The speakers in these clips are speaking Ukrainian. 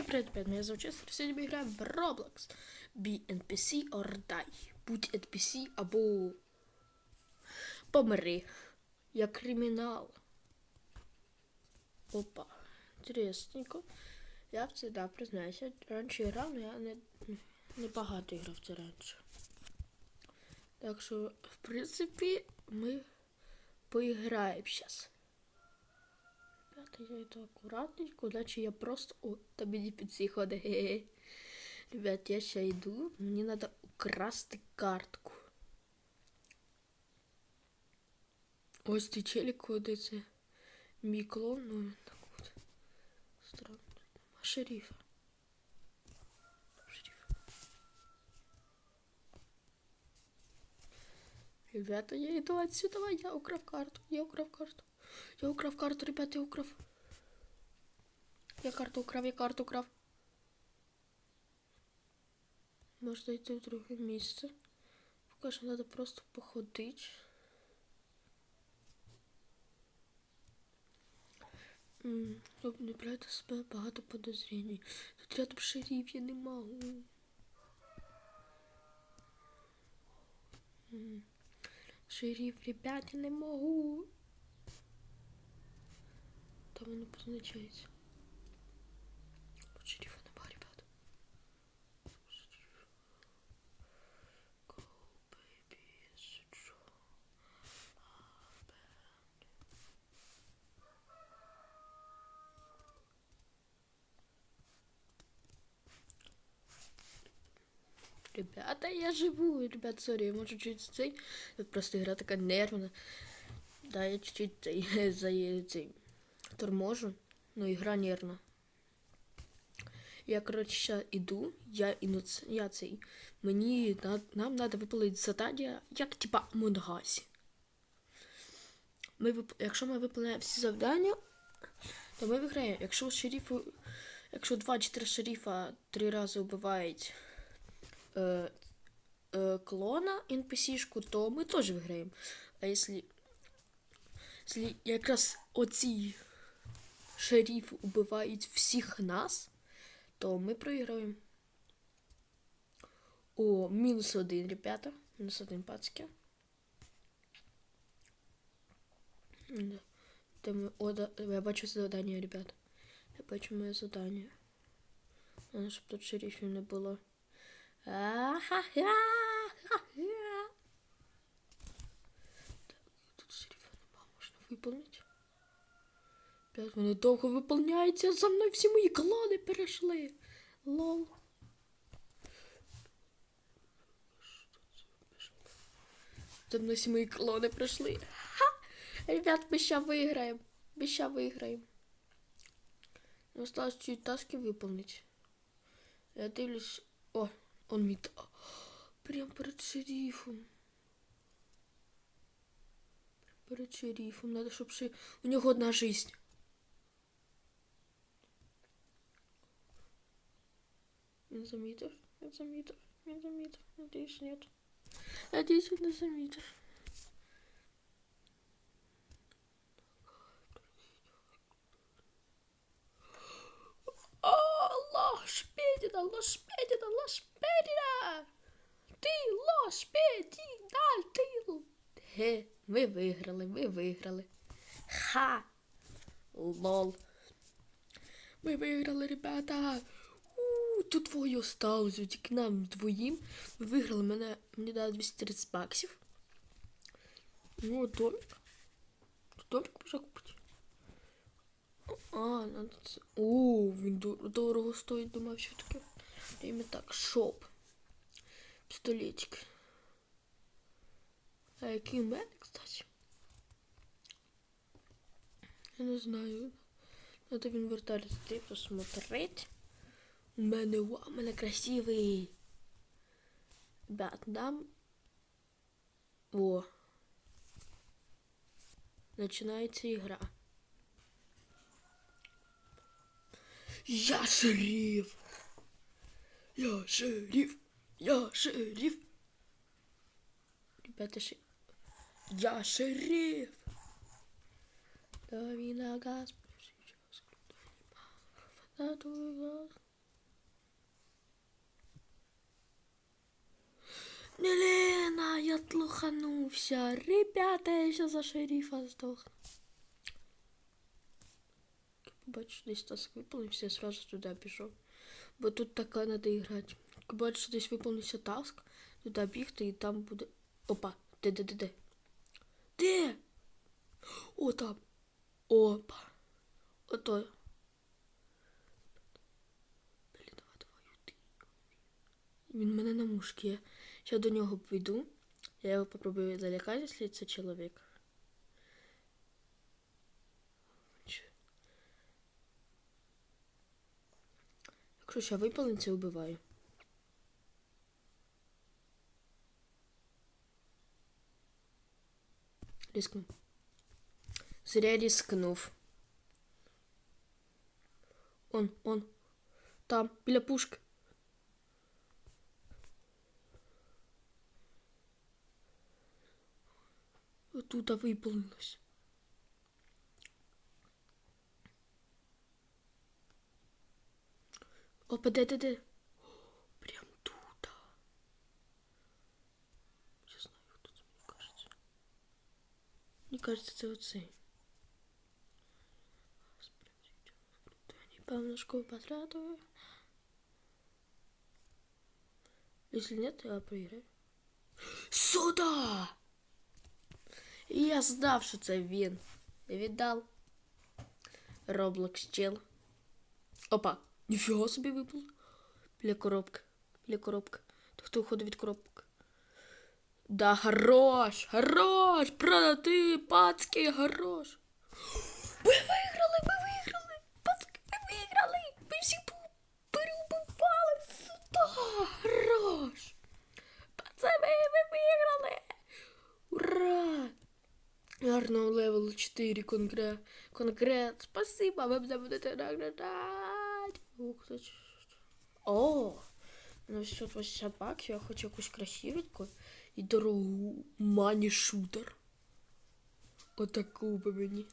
Всем привет, ребят, меня зовут Честер, сегодня мы играем в Roblox. Be NPC or die. Будь NPC або помри. Я кримінал. Опа. Интересненько. Я в це, да, признаюся, раніше грав, але я не, не багато грав це раніше. Так що, в принципі, ми поіграємо зараз. Ребята, я иду аккуратненько, иначе я просто... О, там мені під ходить. Хе-хе. Ребят, я сейчас иду. Мне надо украсти картку. Ось ти челік ходиться. Мій клон, ну він так от. Странно. А шерифа. Шерифа. Ребята, я иду отсюда, я украв карту, я украв карту. Я украв карту, ребята, я украв. Я карту украв, я карту украв. Можна йти в друге місце. Поки що треба просто походити. Щоб не брати себе багато подозрінь. Тут рядом шериф, я не можу. М, Шериф, ребят, я не можу. Там воно позначається. Baby, it's true. Ребята, я живу. Ребят, сорі, я можу чуть цей. Просто игра така нервна. Да, я чуть-чуть за цей торможу. Ну, игра нервна. Я, коротше, ще іду, я іноц... я цей. Мені нам треба випалити задання, як типа Монгасі. Ми вип... Якщо ми виконуємо всі завдання, то ми виграємо. Якщо шерифу, якщо два чи три шерифа три рази вбивають е... Е... клона NPC-шку, то ми теж виграємо. А якщо, якраз оці шериф убивають всіх нас, то ми проіграємо. О, мінус один, ребята. Мінус один пацки. Да. Де ми... О, да, я бачу завдання, ребята. Я бачу моє завдання. Надо, щоб тут шерифів не було. А-ха-ха-ха-ха. Так, тут шерифа нема, можна виповнити. Опять вони довго виповняються, за мною всі мої клани перейшли. Лол. За мною всі мої клони пройшли. Ха! Ребят, ми ще виграємо. Ми ще виграємо. Ну, Осталось чуть таски выполнить. Я дивлюсь. О, он та- Прям перед шерифом. Перед шерифом. Надо, щоб ще... У нього одна жизнь. Не заметив, не заметив, не заметив. Надеюсь, нет. Надеюсь, не заметив. Аллах, шпедина, лошпедина, лошпедина! Ти лошпедина, ти... Ге, ви виграли, ви виграли. Ха! Лол. Ми виграли, ребята! Тут двоє осталось, тільки нам двоїм. Ми виграли, мене, мені дали 230 баксів. Ну, домик. Домик можна купити. А, надо це. О, він дорого стоїть, думав, що таке. Іменно так, шоп. Пістолетик. А який у мене, кстати? Я не знаю. Надо в інвентарі посмотреть. Мене, у мене красивий. Ребят, дам. О. Начинается игра. Я шериф. Я шериф. Я шериф. Ребята, ши... Я шериф. Дави на газ. Сейчас. Лена, я тлуханувся. Ребята, я ще за шерифа здохну. Бачу, десь таск виповнився, я сразу туди пішов. Бо тут така надо грати. Бачу, десь виповнився таск, туди бігти і там буде. Опа, де, де, де, де? Де? О, там. Опа. Ото. Він мене на мушки є. Я до нього піду. Я його попробую залякати, якщо це чоловік. Якщо ще випалиться, вбиваю. Рискнув. Зря рискнув. Он, он. Там, біля пушки. Оттуда виповнилось. Опа, де, де, де? О, Прям тут. Я знаю, хто це мені кажеться. Мені кажеться, це оцей. Певно, школу потратила. Если нет, я проиграю. Сюда! І я знав, що це він. Віддав. Роблокс чел. Опа, ніфіга собі випало. Біля коробки. Біля коробки. То хто уходить від коробки? Да, хорош! Хорош! Продати, пацки, хорош! Ми виграли, ми виграли! Пацки, ми виграли! Ми всі переупали сюди! Хорош! Пацани, ми виграли! Ура! Гарного левел 4 конкрет. Конкрет. Спасибо, ви мене будете наградати. Ух ти. О! Ну все, 20 баксів, я хочу якусь красивеньку і дорогу мані шутер. Отаку би мені.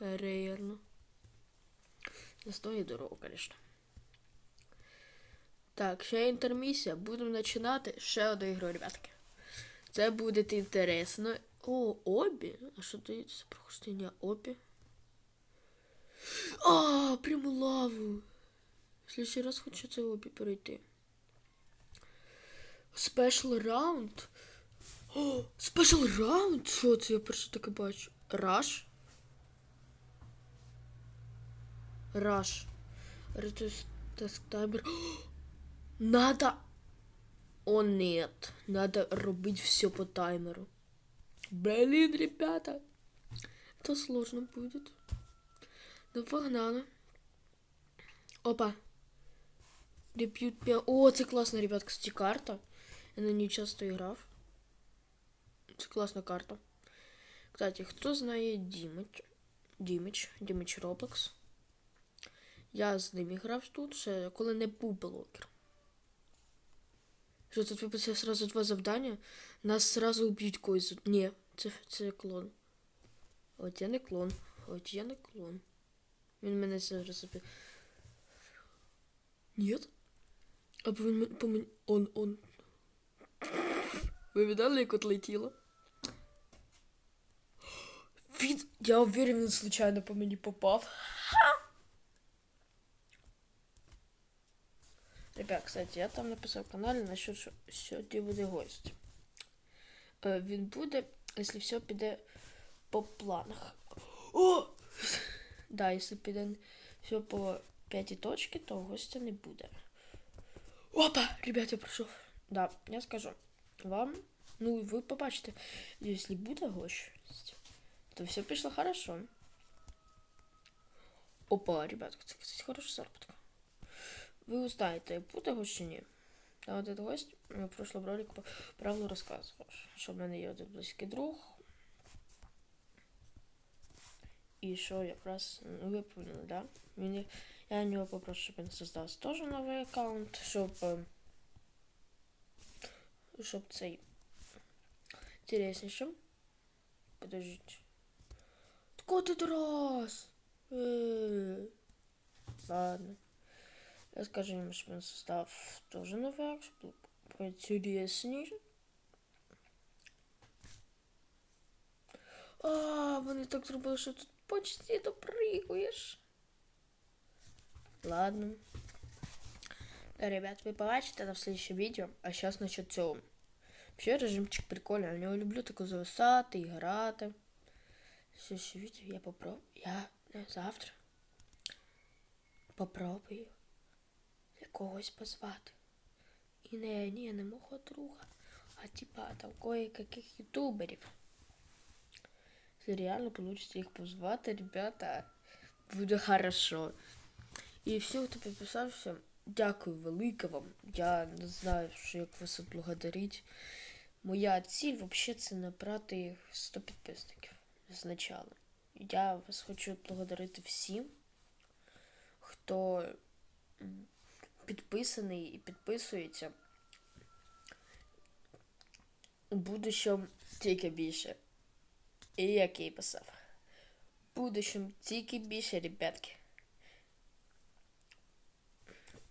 Реально. Не стоїть дорого, звісно. Так, ще інтермісія. Будемо починати ще одну ігру, ребятки. Це буде інтересно. О, обі? А що це за прохождення обі? А, прямо лаву. В следующий раз хочу це обі перейти. Спешл раунд. О, спешл раунд? Що це? Я перше таке бачу. Раш? Раш. Таск таймер. Надо. О, нет. Надо робить все по таймеру. Блин, ребята. Это сложно будет. Ну, погнали. Опа. Дебют пя- О, це класна, ребят, кстати, карта. Я на ній часто грав. Це класна карта. Кстати, хто знає Дімич? Дімич, Дімич Роблекс. Я з ним грав тут, ще коли не був блогер. Що тут виписав сразу два завдання? Нас сразу уб'ють когось. Ні, це, це клон. От я не клон. От я не клон. Він мене зараз опі... Нет? Або він по мені... Он, он. Ви видали, як отлетіло? Він... Я уверен, він случайно по мені попав. Ребят, кстати, я там написав каналі насчет, що сьогодні буде гость. Е, Він буде, якщо все піде по планах. О! Да, якщо піде все по п'ятій точці, то гостя не буде. Опа! Ребят, я прийшов. Да, я скажу вам. Ну, ви побачите, якщо буде гость, то все пішло хорошо. Опа, ребят, це, кстати, хороша заробітка. Ви узнаєте, буде гость чи ні. А от этот гость в прошлом ролику по правилу розказував, що в мене є один близький друг. І що якраз ну, ви поняли, да? Мені, я у нього попрошу, щоб він создав теж новий аккаунт, щоб, е, щоб цей інтересніше. Подождите. Так ти раз. Е, Ладно. Розкажу машин состав теж новий, якщо було поінтересніше. А, вони так зробили, що тут почти допригуєш. Ладно. Ребят, вы побачите это в следующем видео, а сейчас насчет цього. Вообще режимчик прикольный, я него люблю такой зависати, играти. Следующее видео я попробую. Я завтра попробую якогось позвати. І не, ні, не мого друга, а типа там кое-каких ютуберів. Если реально получится их позвати, ребята, буде хорошо. І всім, хто підписався, дякую велике вам. Я не знаю, що як вас отблагодарить. Моя ціль взагалі це набрати 100 підписників спочатку. Я вас хочу благодарити всім, хто підписаний і підписується. У будущому тільки більше. І як я і писав. В будущому тільки більше, ребятки.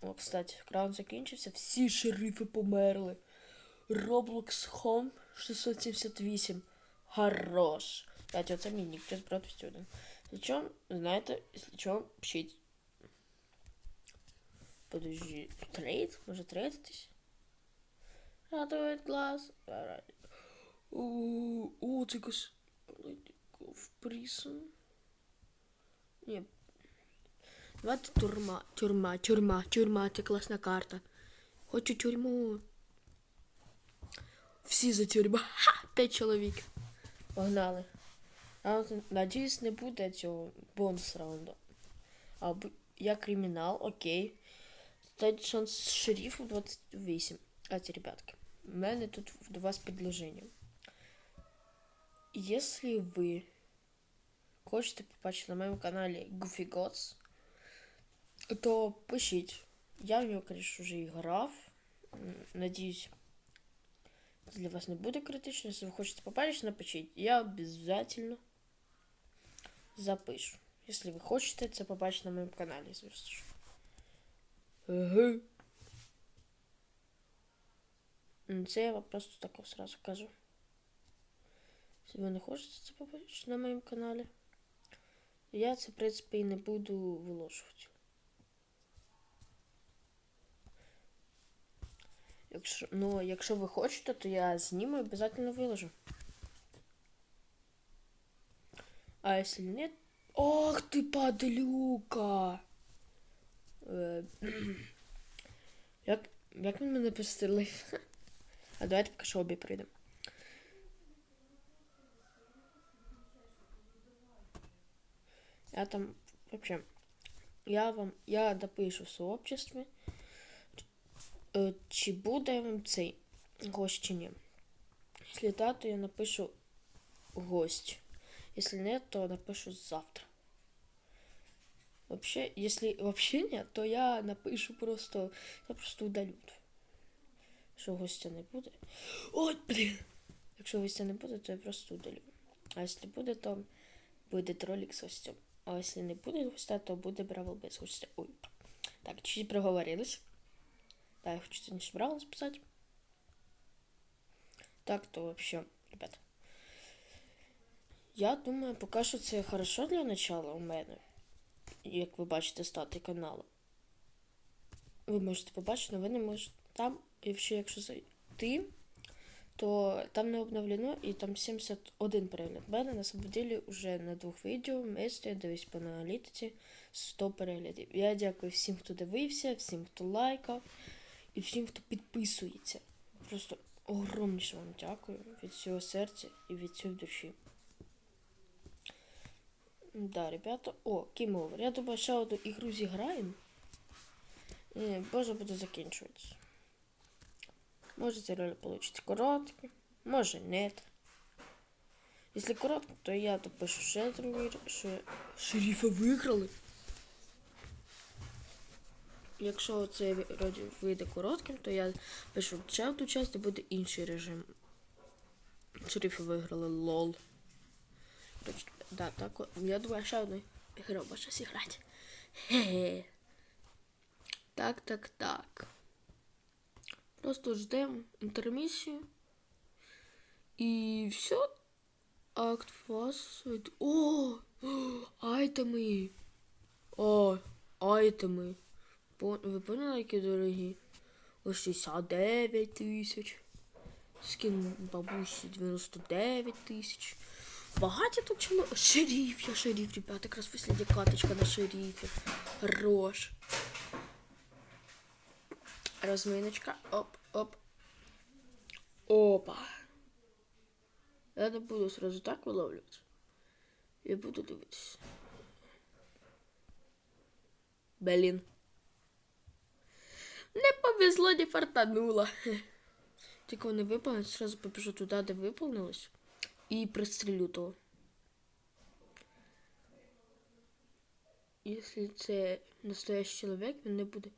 О, кстати, краун закінчився, всі шерифи померли. Roblox Home 678. Хорош. Кстати, оце мій нік, плюс брат 21. Якщо чого, знаєте, якщо чого. Подожди, трейд? Може трейдитись? Радует глаз. О, о, це. В прison. Ні. Давайте тюрма, тюрма, тюрма, тюрма, це класна карта. Хочу тюрму. Всі за тюрму. Ха! П'ять чоловік. Погнали. Надіюсь, не буде цього бонус раунду. А я кримінал, окей. Стать шанс шерифу 28. А ребятки. У мене тут до вас предложення. Если ви хочете побачити на моєму каналі Goofy Gods, то пишіть. Я в нього, конечно, вже і. М, Надіюсь, для вас не буде критично. Якщо ви хочете побачити, напишіть. Я обязательно запишу. Якщо ви хочете це побачити на моєму каналі, звісно. Це я вам просто так сразу кажу. Якщо не хочете це побачити на моєму каналі, я це, в принципі, і не буду виложувати. Якщо, ну, якщо ви хочете, то я зніму і обов'язково виложу. А якщо нет... Ох ти падлюка! Е, як, як він мене підстрелив? А давайте поки що обі прийдемо. Я там вообще, я вам, я допишу в сообществі, е, чи буде вам цей гость чи ні. Якщо да, то я напишу гость. Если нет, то напишу завтра. Вообще, если вообще нет, то я напишу просто, я просто удалю. Що гостя не буде. Ой, блін! Якщо гостя не буде, то я просто удалю. А якщо буде, то буде ролик з гостем. А якщо не буде гостя, то буде бравл без гостя. Ой. Так, чуть проговорились. Да, я хочу сегодня бравл записать. Так, то вообще, ребят. Я думаю, поки що це хорошо для начала у мене. Як ви бачите стати каналу. Ви можете побачити, новини можете там, ще якщо зайти, то там не обновлено і там 71 перегляд. У мене на самом деле вже на двох відео вместе, дивись по аналітиці 100 переглядів. Я дякую всім, хто дивився, всім, хто лайкав і всім, хто підписується. Просто огромніше вам дякую від всього серця і від всієї душі. Да, ребята. О, Over. Я думаю, ще одну ігру зіграємо. І може буде закінчуватися. Може цей ролик получиться короткий, може нет. Якщо коротко, то я допишу ще другий, що шерифа виграли. Якщо цей ролик вийде коротким, то я пишу ще одну часть, де буде інший режим. Шерифи виграли лол. Точно. Да, так от. Я думаю, ще одну зіграти. Хе-хе. Так, так, так. Просто ждемо інтермісію. І все. Акт фас. О! Айтеми. О, айтеми. Ви поняли, які дорогі? Ось 69 тисяч. Скін бабусі 99 тисяч. Багаті тут чому? Шериф, я шериф, ребята, якраз последня каточка на шерифі. Хорош. Розминочка. Оп, оп. Опа. Я не буду сразу так виловлювати. Я буду дивитися. Блін. Не повезло, не фартануло. Тільки вони виповнять, сразу побіжу туди, де виповнилось. І пристрелю того. Якщо це настоящий чоловік, він не буде.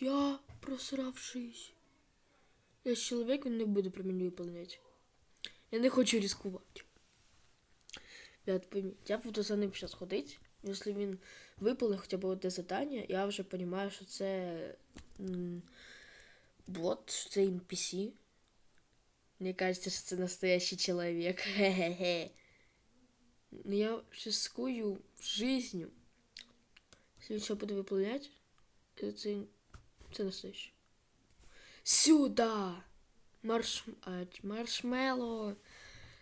Я просравшись. Я чоловік, він не буде про мене виповняти. Я не хочу ризикувати. Ребят, пойміть, я буду за ним зараз ходити. Якщо він виповнив хоча б одне завдання, я вже розумію, що це бот, що це NPC. Мені кажется, що це настоящий чоловік. Хе-хе-хе. Ну, Я рискую жизнью. Ще буде виповняти, це, це, це настоящий. Сюда! Марш... а, маршмеллоу.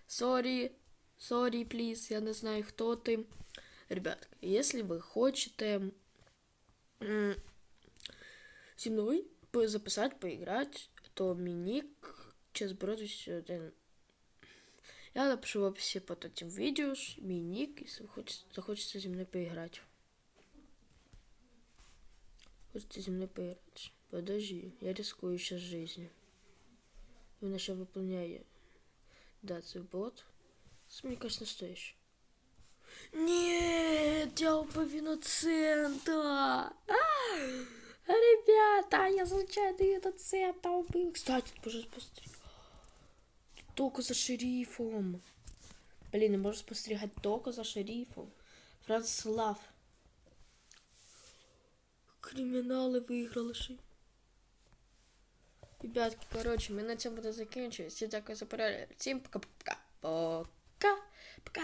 Сорі. Сорі, плиз, я не знаю, хто ти. Ребят, если вы хочете м, зі мною по- записати, поиграть, то мій сейчас бродить один. Я напишу в описі под этим видео ш- мій нік, если вы хочете, захочете зі мною поиграть. Хочете зі мною поиграть? Подожди, я рискую сейчас жизнью. Він ще виповняє. Да, це бот. Це, мені кажется, настоящий. Нет, я упомяну цента. Ребята, я случайно иноцента убил. Кстати, боже, посмотри. Только за шерифом. Блин, можно спостерегать только за шерифом. Францлав. Кримінали виграли. Ребятки, короче, ми на цьому буде закінчувати. Всім дякую за перегляд. Всім пока-пока. Пока. Пока.